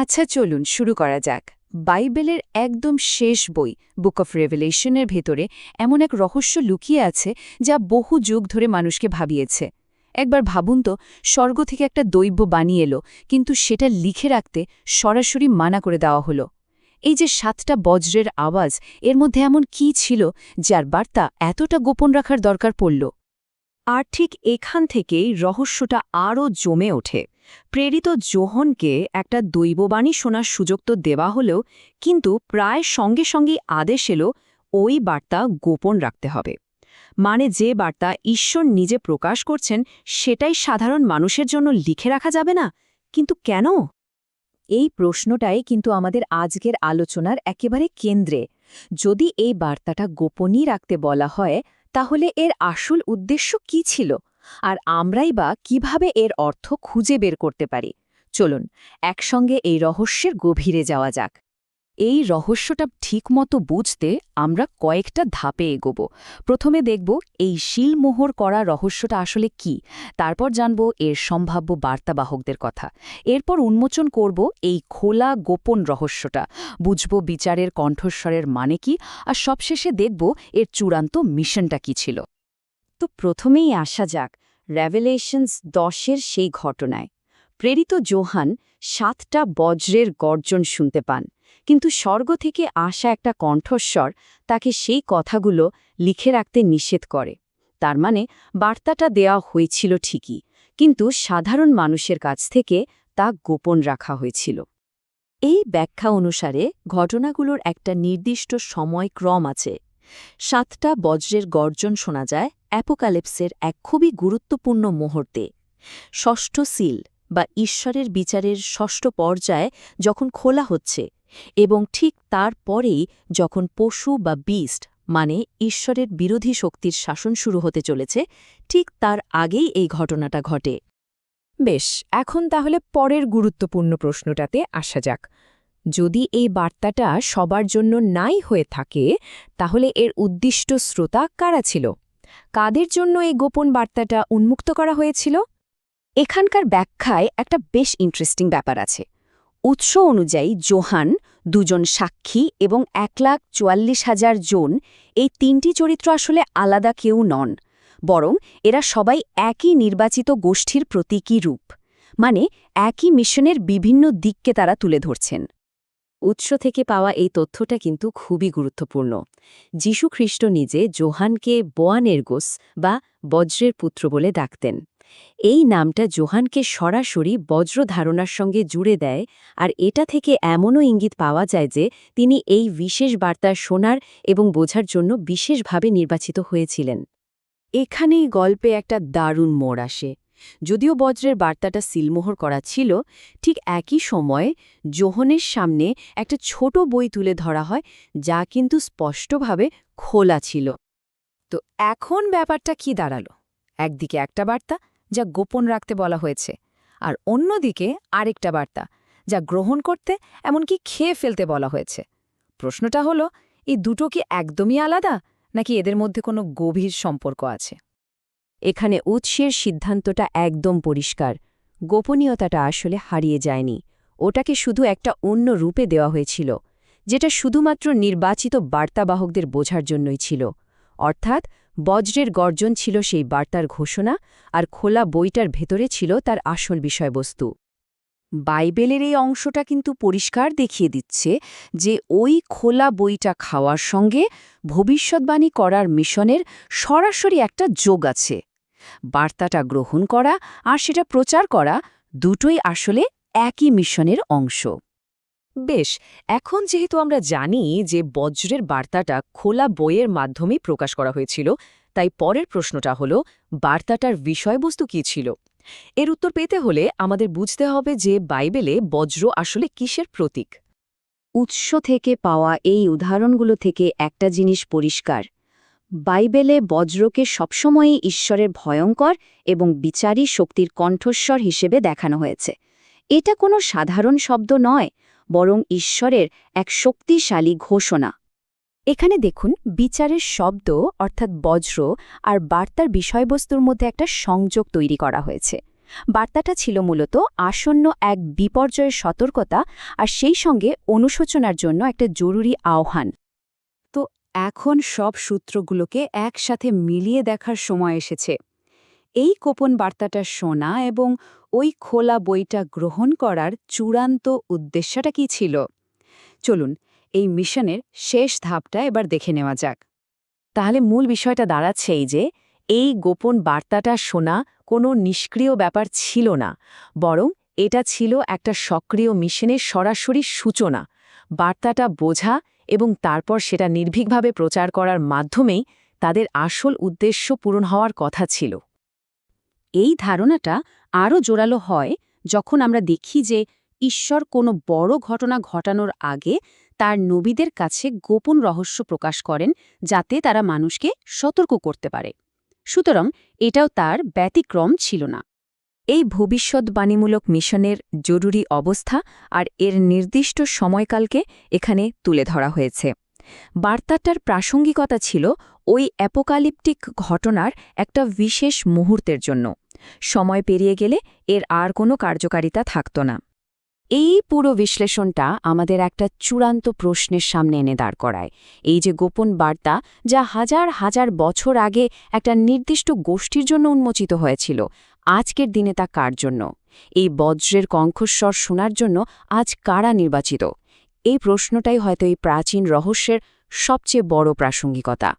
আচ্ছা চলুন শুরু করা যাক। বাইবেলের একদম শেষ বই, বুক অফ রেভেলেশনের ভেতরে এমন এক রহস্য লুকিয়ে আছে যা বহু যুগ ধরে মানুষকে ভাবিয়েছে। একবার ভাবুন তো, স্বর্গ থেকে একটা দৈব্য বানিয়ে এলো, কিন্তু সেটা লিখে রাখতে সরাসরি মানা করে দেওয়া হলো। এই যে সাতটা বজ্রের আওয়াজ, এর মধ্যে এমন কি ছিল যার বার্তা এতটা গোপন রাখার দরকার পড়ল? আর ঠিক এখান থেকেই রহস্যটা আরও জমে ওঠে। প্রেরিত জোহনকে একটা দৈববাণী শোনার সুযোগ তো দেওয়া হলেও কিন্তু প্রায় সঙ্গে সঙ্গেই আদেশ এলো, ওই বার্তা গোপন রাখতে হবে। মানে যে বার্তা ঈশ্বর নিজে প্রকাশ করছেন, সেটাই সাধারণ মানুষের জন্য লিখে রাখা যাবে না? কিন্তু কেন? এই প্রশ্নটাই কিন্তু আমাদের আজকের আলোচনার একেবারে কেন্দ্রে। যদি এই বার্তাটা গোপনই রাখতে বলা হয়, তাহলে এর আসল উদ্দেশ্য কি ছিল? আর আমরাই বা কীভাবে এর অর্থ খুঁজে বের করতে পারি? চলুন, একসঙ্গে এই রহস্যের গভীরে যাওয়া যাক। এই রহস্যটা ঠিকমতো বুঝতে আমরা কয়েকটা ধাপে এগোব। প্রথমে দেখব এই শিলমোহর করা রহস্যটা আসলে কি? তারপর জানব এর সম্ভাব্য বার্তাবাহকদের কথা। এরপর উন্মোচন করব এই খোলা, গোপন রহস্যটা। বুঝব বিচারের কণ্ঠস্বরের মানে কি, আর সবশেষে দেখব এর চূড়ান্ত মিশনটা কি ছিল। তো প্রথমেই আসা যাক রেভেলেশনস দশের সেই ঘটনায়। প্রেরিত জোহান সাতটা বজ্রের গর্জন শুনতে পান, কিন্তু স্বর্গ থেকে আসা একটা কণ্ঠস্বর তাকে সেই কথাগুলো লিখে রাখতে নিষেধ করে। তার মানে বার্তাটা দেওয়া হয়েছিল ঠিকই, কিন্তু সাধারণ মানুষের কাছ থেকে তা গোপন রাখা হয়েছিল। এই ব্যাখ্যা অনুসারে ঘটনাগুলোর একটা নির্দিষ্ট সময়ক্রম আছে সাতটা বজ্রের গর্জন শোনা যায় অ্যাপোকালিপসের এক খুবই গুরুত্বপূর্ণ মুহূর্তে। ষষ্ঠ সিল বা ঈশ্বরের বিচারের ষষ্ঠ পর্যায়ে যখন খোলা হচ্ছে এবং ঠিক তার পরেই যখন পশু বা বিস্ট মানে ঈশ্বরের বিরোধী শক্তির শাসন শুরু হতে চলেছে, ঠিক তার আগেই এই ঘটনাটা ঘটে। বেশ, এখন তাহলে পরের গুরুত্বপূর্ণ প্রশ্নটাতে আসা যাক। যদি এই বার্তাটা সবার জন্য নাই হয়ে থাকে, তাহলে এর উদ্দিষ্ট শ্রোতা কারা ছিল? কাদের জন্য এই গোপন বার্তাটা উন্মুক্ত করা হয়েছিল? এখানকার ব্যাখ্যায় একটা বেশ ইন্টারেস্টিং ব্যাপার আছে। উৎস অনুযায়ী জোহান, দুজন সাক্ষী এবং এক লাখ চুয়াল্লিশ হাজার জন, এই তিনটি চরিত্র আসলে আলাদা কেউ নন, বরং এরা সবাই একই নির্বাচিত গোষ্ঠীর প্রতীকী রূপ মানে একই মিশনের বিভিন্ন দিককে তারা তুলে ধরছেন। উৎস থেকে পাওয়া এই তথ্যটা কিন্তু খুবই গুরুত্বপূর্ণ। যীশু খ্রিস্ট নিজে জোহানকে বোয়ানেরগোস বা বজ্রের পুত্র বলে ডাকতেন। এই নামটা জোহানকে সরাসরি বজ্র ধারণার সঙ্গে জুড়ে দেয় আর এটা থেকে এমনও ইঙ্গিত পাওয়া যায় যে তিনি এই বিশেষ বার্তা শোনার এবং বোঝার জন্য বিশেষভাবে নির্বাচিত হয়েছিলেন। এখানেই গল্পে একটা দারুণ মোড় আসে। যদিও বজ্রের বার্তাটা সিলমোহর করা ছিল, ঠিক একই সময়ে জোহনের সামনে একটা ছোট বই তুলে ধরা হয়, যা কিন্তু স্পষ্টভাবে খোলা ছিল। তো এখন ব্যাপারটা কি দাঁড়াল? একদিকে একটা বার্তা, যা গোপন রাখতে বলা হয়েছে, আর অন্যদিকে আরেকটা বার্তা, যা গ্রহণ করতে, এমনকি খেয়ে ফেলতে বলা হয়েছে। প্রশ্নটা হলো, এই দুটো কি একদমই আলাদা, নাকি এদের মধ্যে কোনো গভীর সম্পর্ক আছে? এখানে উৎসের সিদ্ধান্তটা একদম পরিষ্কার। গোপনীয়তাটা আসলে হারিয়ে যায়নি। ওটাকে শুধু একটা অন্য রূপে দেওয়া হয়েছিল, যেটা শুধুমাত্র নির্বাচিত বার্তাবাহকদের বোঝার জন্যই ছিল। অর্থাৎ বজ্রের গর্জন ছিল সেই বার্তার ঘোষণা, আর খোলা বইটার ভেতরে ছিল তার আসল বিষয়বস্তু। বাইবেলের এই অংশটা কিন্তু পরিষ্কার দেখিয়ে দিচ্ছে যে ওই খোলা বইটা খাওয়ার সঙ্গে ভবিষ্যৎবাণী করার মিশনের সরাসরি একটা যোগ আছে। বার্তাটা গ্রহণ করা আর সেটা প্রচার করা দুটোই আসলে একই মিশনের অংশ। বেশ, এখন যেহেতু আমরা জানি যে বজ্রের বার্তাটা খোলা বইয়ের মাধ্যমেই প্রকাশ করা হয়েছিল, তাই পরের প্রশ্নটা হল, বার্তাটার বিষয়বস্তু কী ছিল? এর উত্তর পেতে হলে আমাদের বুঝতে হবে যে বাইবেলে বজ্র আসলে কিসের প্রতীক। উৎস থেকে পাওয়া এই উদাহরণগুলো থেকে একটা জিনিস পরিষ্কার বাইবেলে বজ্রকে সবসময়ই ঈশ্বরের ভয়ঙ্কর এবং বিচারী শক্তির কণ্ঠস্বর হিসেবে দেখানো হয়েছে। এটা কোনো সাধারণ শব্দ নয়, বরং ঈশ্বরের এক শক্তিশালী ঘোষণা। এখানে দেখুন, বিচারের শব্দ, অর্থাৎ বজ্র, আর বার্তার বিষয়বস্তুর মধ্যে একটা সংযোগ তৈরি করা হয়েছে। বার্তাটা ছিল মূলত আসন্ন এক বিপর্যয়ের সতর্কতা আর সেই সঙ্গে অনুশোচনার জন্য একটা জরুরি আহ্বান। এখন সব সূত্রগুলোকে একসাথে মিলিয়ে দেখার সময় এসেছে। এই গোপন বার্তাটা শোনা এবং ওই খোলা বইটা গ্রহণ করার চূড়ান্ত উদ্দেশ্যটা কি ছিল? চলুন, এই মিশনের শেষ ধাপটা এবার দেখে নেওয়া যাক। তাহলে মূল বিষয়টা দাঁড়াচ্ছে এই যে, এই গোপন বার্তাটা শোনা কোনো নিষ্ক্রিয় ব্যাপার ছিল না, বরং এটা ছিল একটা সক্রিয় মিশনের সরাসরি সূচনা। বার্তাটা বোঝা এবং তারপর সেটা নির্ভীকভাবে প্রচার করার মাধ্যমেই তাদের আসল উদ্দেশ্য পূরণ হওয়ার কথা ছিল। এই ধারণাটা আরও জোরালো হয় যখন আমরা দেখি যে ঈশ্বর কোনো বড় ঘটনা ঘটানোর আগে তার নবীদের কাছে গোপন রহস্য প্রকাশ করেন যাতে তারা মানুষকে সতর্ক করতে পারে। সুতরাং এটাও তার ব্যতিক্রম ছিল না। এই ভবিষ্যৎবাণীমূলক মিশনের জরুরি অবস্থা আর এর নির্দিষ্ট সময়কালকে এখানে তুলে ধরা হয়েছে। বার্তাটার প্রাসঙ্গিকতা ছিল ওই অ্যাপোকালিপটিক ঘটনার একটা বিশেষ মুহূর্তের জন্য। সময় পেরিয়ে গেলে এর আর কোনো কার্যকারিতা থাকত না। এই পুরো বিশ্লেষণটা আমাদের একটা চূড়ান্ত প্রশ্নের সামনে এনে দাঁড় করায়। এই যে গোপন বার্তা যা হাজার হাজার বছর আগে একটা নির্দিষ্ট গোষ্ঠীর জন্য উন্মোচিত হয়েছিল আজকের দিনে তা কার জন্য? এই বজ্রের কঙ্কস্বর শোনার জন্য আজ কারা নির্বাচিত? এই প্রশ্নটাই হয়তো এই প্রাচীন রহস্যের সবচেয়ে বড় প্রাসঙ্গিকতা।